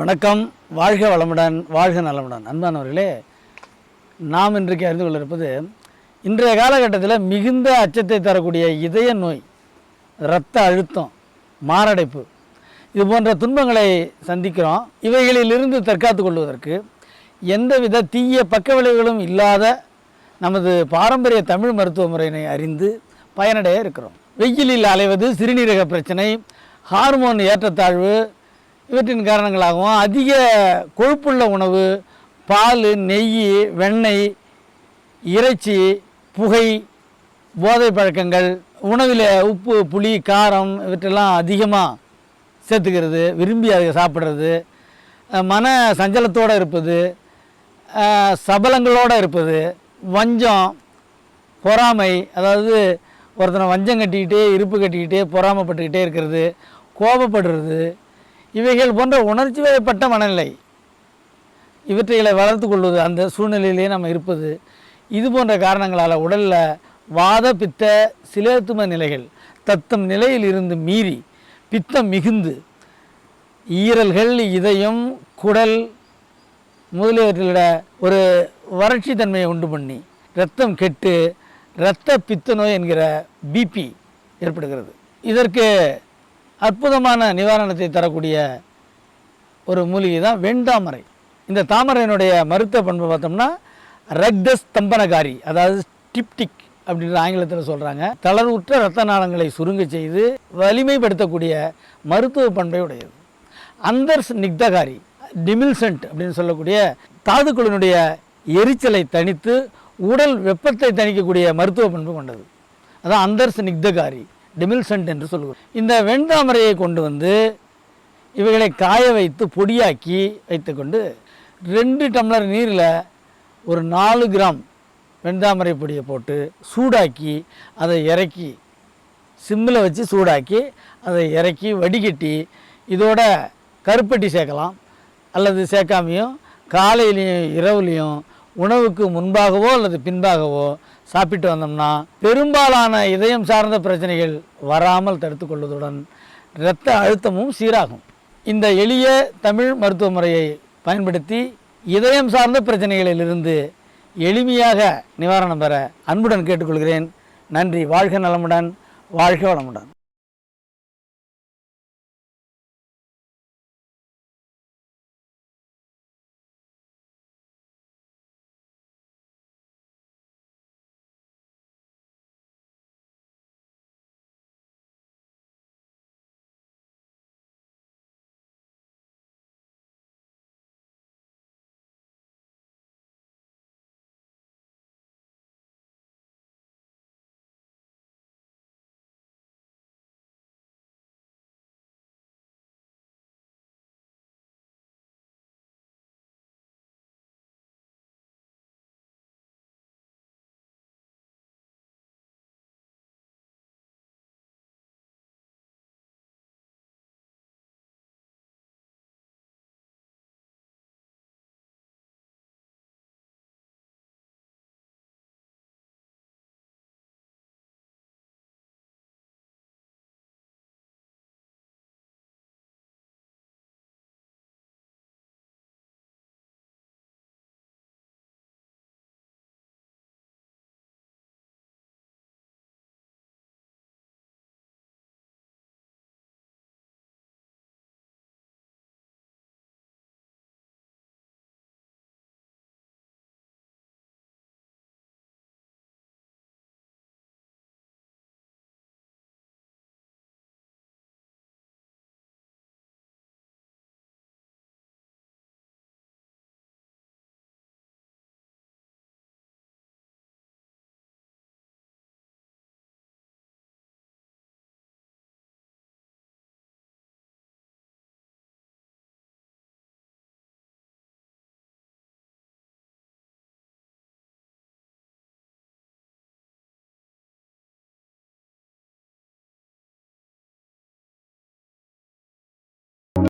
வணக்கம். வாழ்க வளமுடன் வாழ்க நலமுடன். அன்பானவர்களே நாம் இன்றைக்கு அறிந்து கொள்ள இருப்பது இன்றைய காலகட்டத்தில் மிகுந்த அச்சத்தை தரக்கூடிய இதய நோய் இரத்த அழுத்தம் மாரடைப்பு இது போன்ற துன்பங்களை சந்திக்கிறோம். இவைகளிலிருந்து தற்காத்து கொள்வதற்கு எந்தவித தீய பக்க விளைவுகளும் இல்லாத நமது பாரம்பரிய தமிழ் மருத்துவ முறையினை அறிந்து பயனடைய இருக்கிறோம். வெயிலில் அலைவது சிறுநீரக பிரச்சனை ஹார்மோன் ஏற்றத்தாழ்வு இவற்றின் காரணங்களாகவும் அதிக கொழுப்புள்ள உணவு பால் நெய் வெண்ணெய் இறைச்சி புகை போதை பழக்கங்கள் உணவில் உப்பு புளி காரம் இவற்றெல்லாம் அதிகமாக சேர்த்துக்கிறது விரும்பி அதை சாப்பிட்றது மன சஞ்சலத்தோடு இருப்பது சபலங்களோடு இருப்பது வஞ்சம் பொறாமை அதாவது ஒருத்தனை வஞ்சம் கட்டிக்கிட்டே இருப்பு கட்டிக்கிட்டே பொறாமைப்பட்டுக்கிட்டே இருக்கிறது கோபப்படுறது இவைகள் போன்ற உணர்ச்சி வயப்பட்ட மனநிலை. இவற்றைகளை வளர்த்து கொள்வது அந்த சூழ்நிலையிலே நம்ம இருப்பது. இது போன்ற காரணங்களால் உடலில் வாத பித்த சிலேத்தும நிலைகள் தத்தம் நிலையில் இருந்து மீறி பித்தம் மிகுந்து ஈரல்கள் இதயம் குடல் முதலியவற்றிலோட ஒரு வறட்சி தன்மையை உண்டு பண்ணி இரத்தம் கெட்டு இரத்த பித்த நோய் என்கிற பிபி ஏற்படுகிறது. இதற்கு அற்புதமான நிவாரணத்தை தரக்கூடிய ஒரு மூலிகை தான் வெண்தாமரை இந்த தாமரையினுடைய மருத்துவ பண்பு பார்த்தோம்னா ரத்த ஸ்தம்பனகாரி அதாவது ஸ்டிப்டிக் அப்படின்ற ஆங்கிலத்தில் சொல்கிறாங்க தளர்வுற்ற இரத்த நாளங்களை சுருங்க செய்து வலிமைப்படுத்தக்கூடிய மருத்துவ பண்பை உடையது. அந்தர்ஸ் நிக்தகாரி டிமில்சன்ட் அப்படின்னு சொல்லக்கூடிய தாதுக்களினுடைய எரிச்சலை தணித்து உடல் வெப்பத்தை தணிக்கக்கூடிய மருத்துவ பண்பு கொண்டது. அதான் அந்தர்ஸ் நிக்தகாரி. டிமில்சன்ட் என்று சொல்லுவோம். இந்த வெண்தாமரையை கொண்டு வந்து இவைகளை காய வைத்து பொடியாக்கி வைத்துக்கொண்டு ரெண்டு டம்ளர் நீரில் ஒரு நாலு கிராம் வெண்தாமரை பொடியை போட்டு சூடாக்கி அதை இறக்கி சிம்மில் வச்சு சூடாக்கி அதை இறக்கி வடிகட்டி இதோட கருப்பட்டி சேர்க்கலாம். அல்லது சேர்க்காமையும் காலையிலையும் இரவுலையும் உணவுக்கு முன்பாகவோ அல்லது பின்பாகவோ சாப்பிட்டு வந்தோம்னா பெரும்பாலான இதயம் சார்ந்த பிரச்சனைகள் வராமல் தடுத்து கொள்வதுடன் இரத்த அழுத்தமும் சீராகும். இந்த எளிய தமிழ் மருத்துவ முறையை பயன்படுத்தி இதயம் சார்ந்த பிரச்சனைகளிலிருந்து எளிமையாக நிவாரணம் பெற அன்புடன் கேட்டுக்கொள்கிறேன். நன்றி வாழ்க நலமுடன் வாழ்க வளமுடன்.